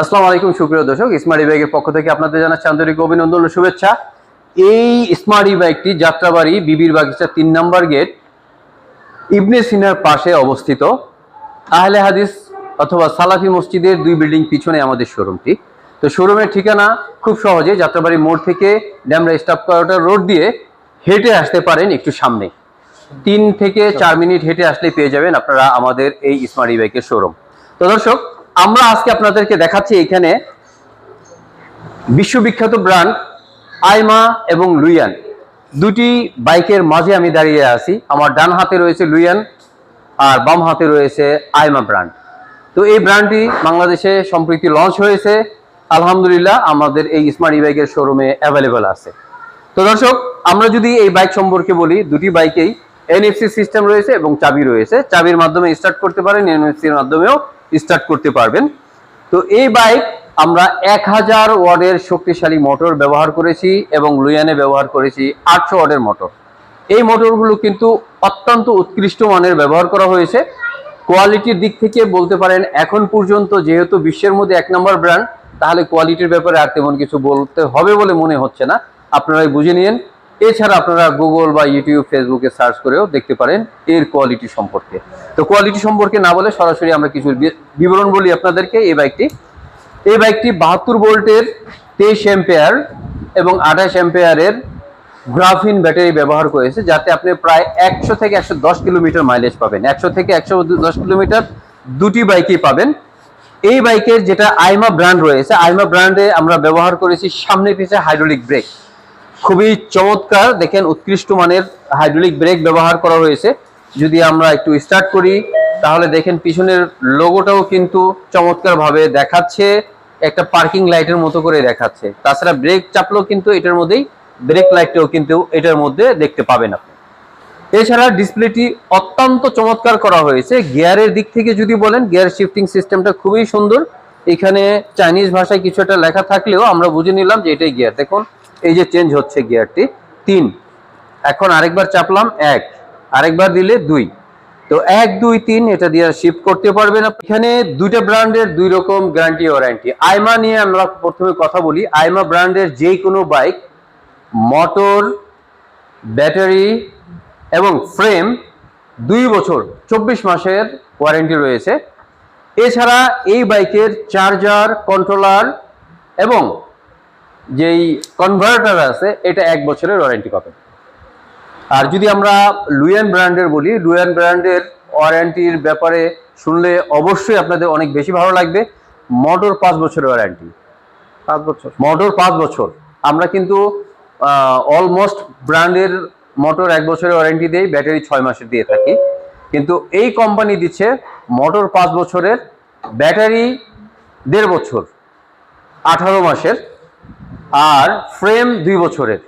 আসসালামু আলাইকুম, সুপ্রিয় দর্শক। স্মার্ট বাইকের পক্ষ থেকে আপনাদের জানাচ্ছি আন্তরিক অভিনন্দন ও শুভেচ্ছা। এই স্মার্ট বাইকটি যাত্রাবাড়ি বিবির বাগিচা তিন নম্বর গেট, ইবনে সিনার পাশে অবস্থিত। আহলে হাদিস অথবা সালাফি মসজিদের দুই বিল্ডিং পিছনে আমাদের শোরুমটি। তো শোরুমের ঠিকানা খুব সহজে যাত্রাবাড়ি মোড় থেকে ড্যামরা স্টাফ কোয়ার্টার রোড দিয়ে হেঁটে আসতে পারেন একটু সামনে। তিন থেকে চার মিনিট হেঁটে আসলে পেয়ে যাবেন আপনারা আমাদের এই স্মার্ট বাইকের শোরুম। তো দর্শক আমরা আজকে আপনাদেরকে দেখাচ্ছি এখানে বিশ্ববিখ্যাত ব্র্যান্ড আইমা এবং লুইয়ান। দুটি বাইকের মাঝে আমি দাঁড়িয়ে আছি। আমার ডান হাতে রয়েছে লুইয়ান আর বাম হাতে রয়েছে আইমা ব্র্যান্ড। তো এই ব্র্যান্ডটি বাংলাদেশে সম্প্রতি লঞ্চ হয়েছে। আলহামদুলিল্লাহ আমাদের এই স্মার্ট ই বাইকের শোরুমে অ্যাভেলেবল আছে। তো দর্শক, আমরা যদি এই বাইক সম্পর্কে বলি, দুটি বাইকেই এনএফসি সিস্টেম রয়েছে এবং চাবি রয়েছে। চাবির মাধ্যমে স্টার্ট করতে পারেন এনএফসির মাধ্যমেও স্টার্ট করতে পারবেন। তো এই বাইক আমরা এক হাজার ওয়ার্ডের শক্তিশালী মোটর ব্যবহার করেছি এবং লুয়ানে ব্যবহার করেছি আটশো ওয়ার্ডের মোটর এই মোটরগুলো কিন্তু অত্যন্ত উৎকৃষ্ট মানের ব্যবহার করা হয়েছে। কোয়ালিটির দিক থেকে বলতে পারেন, এখন পর্যন্ত যেহেতু বিশ্বের মধ্যে এক নম্বর ব্র্যান্ড তাহলে কোয়ালিটির ব্যাপারে আর তেমন কিছু বলতে হবে বলে মনে হচ্ছে না। আপনারাই বুঝে নিন। এছাড়া আপনারা গুগল বা ইউটিউব ফেসবুকে সার্চ করেও দেখতে পারেন এর কোয়ালিটি সম্পর্কে। তো কোয়ালিটি সম্পর্কে না বলে সরাসরি আমরা কিছু বিবরণ বলি আপনাদেরকে। এই বাইকটি এই বাইকটি বাহাত্তর ভোল্টের তেইশ এম্পেয়ার এবং আঠাশ এম্পেয়ারের গ্রাফিন ব্যাটারি ব্যবহার করেছে, যাতে আপনি প্রায় একশো থেকে একশো দশ কিলোমিটার মাইলেজ পাবেন। একশো থেকে একশো দশ কিলোমিটার দুটি বাইকই পাবেন। এই বাইকের যেটা আইমা ব্র্যান্ড রয়েছে, আইমা ব্র্যান্ডে আমরা ব্যবহার করেছি সামনে পিছে হাইড্রোলিক ব্রেক খুবই চমৎকার। দেখেন উৎকৃষ্ট মানের হাইড্রোলিক ব্রেক ব্যবহার করা হয়েছে যদি আমরা একটু স্টার্ট করি, তাহলে দেখেন পিছনের লোগোটাও কিন্তু চমৎকার ভাবে দেখাচ্ছে, একটা পার্কিং লাইটের মতো করে দেখাচ্ছে। তাছাড়া ব্রেক চাপলেও কিন্তু এটার মধ্যেই ব্রেক লাইটটাও কিন্তু এটার মধ্যে দেখতে পাবেন আপনি। এছাড়া ডিসপ্লেটি অত্যন্ত চমৎকার করা হয়েছে। গিয়ারের দিক থেকে যদি বলেন, গিয়ার শিফটিং সিস্টেমটা খুবই সুন্দর। এখানে চাইনিজ ভাষায় কিছু একটা লেখা থাকলেও আমরা বুঝে নিলাম যে এটাই গিয়ার। দেখুন এই যে চেঞ্জ হচ্ছে গিয়ারটি তিন। এখন আরেকবার চাপলাম, এক। আরেকবার দিলে দুই। তো এক, দুই, তিন, এটা দিয়ে শিফট করতে পারবে না। এখানে দুইটা ব্র্যান্ডের দুই রকম গ্যারান্টি ওয়ারেন্টি আইমা নিয়ে আমরা প্রথমে কথা বলি। আইমা ব্র্যান্ডের যে কোনো বাইক মোটর ব্যাটারি এবং ফ্রেম দুই বছর, চব্বিশ মাসের ওয়ারেন্টি রয়েছে। এছাড়া এই বাইকের চার্জার কন্ট্রোলার এবং যেই কনভার্টার আছে এটা এক বছরের ওয়ারেন্টি পাবেন আর যদি আমরা লুয়েন ব্র্যান্ডের বলি লুয়েন ব্র্যান্ডের ওয়ারেন্টির ব্যাপারে শুনলে অবশ্যই আপনাদের অনেক বেশি ভালো লাগবে। মোটর পাঁচ বছরের ওয়ারেন্টি পাঁচ বছর। মোটর পাঁচ বছর। আমরা কিন্তু অলমোস্ট ব্র্যান্ডের মোটর এক বছরের ওয়ারেন্টি দিই ব্যাটারি ছয় মাসের দিয়ে থাকি। কিন্তু এই কোম্পানি দিচ্ছে মোটর পাঁচ বছরের ব্যাটারি দেড় বছর আঠারো মাসের। আর ফ্রেম দুই বছরের।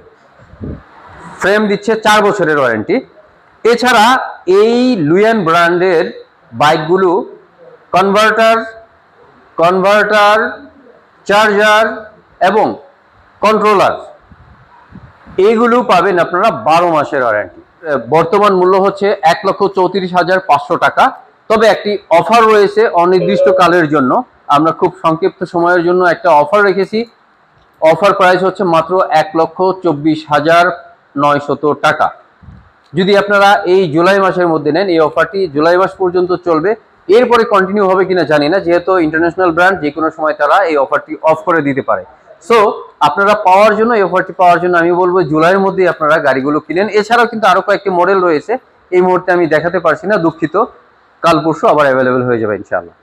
ফ্রেম দিচ্ছে চার বছরের ওয়ারেন্টি এছাড়া এই লুয়ান ব্র্যান্ডের বাইকগুলো কনভার্টার কনভার্টার চার্জার এবং কন্ট্রোলার এইগুলো পাবেন আপনারা বারো মাসের ওয়ারেন্টি বর্তমান মূল্য হচ্ছে এক লক্ষ চৌত্রিশ হাজার পাঁচশো টাকা। তবে একটি অফার রয়েছে অনির্দিষ্ট কালের জন্য। আমরা খুব সংক্ষিপ্ত সময়ের জন্য একটা অফার রেখেছি। অফার প্রাইস হচ্ছে মাত্র এক লক্ষ চব্বিশ হাজার নয়শত টাকা। যদি আপনারা এই জুলাই মাসের মধ্যে নেন, এই অফারটি জুলাই মাস পর্যন্ত চলবে। এরপরে কন্টিনিউ হবে কিনা জানি না, যেহেতু ইন্টারন্যাশনাল ব্র্যান্ড যে কোনো সময় তারা এই অফারটি অফ করে দিতে পারে। সো আপনারা পাওয়ার জন্য, এই অফারটি পাওয়ার জন্য আমি বলব জুলাইয়ের মধ্যেই আপনারা গাড়িগুলো কিনেন। এছাড়াও কিন্তু আরও কয়েকটি মডেল রয়েছে। এই মুহূর্তে আমি দেখাতে পারছি না, দুঃখিত। কাল পরশু আবার অ্যাভেলেবেল হয়ে যাবে ইনশাআল্লাহ।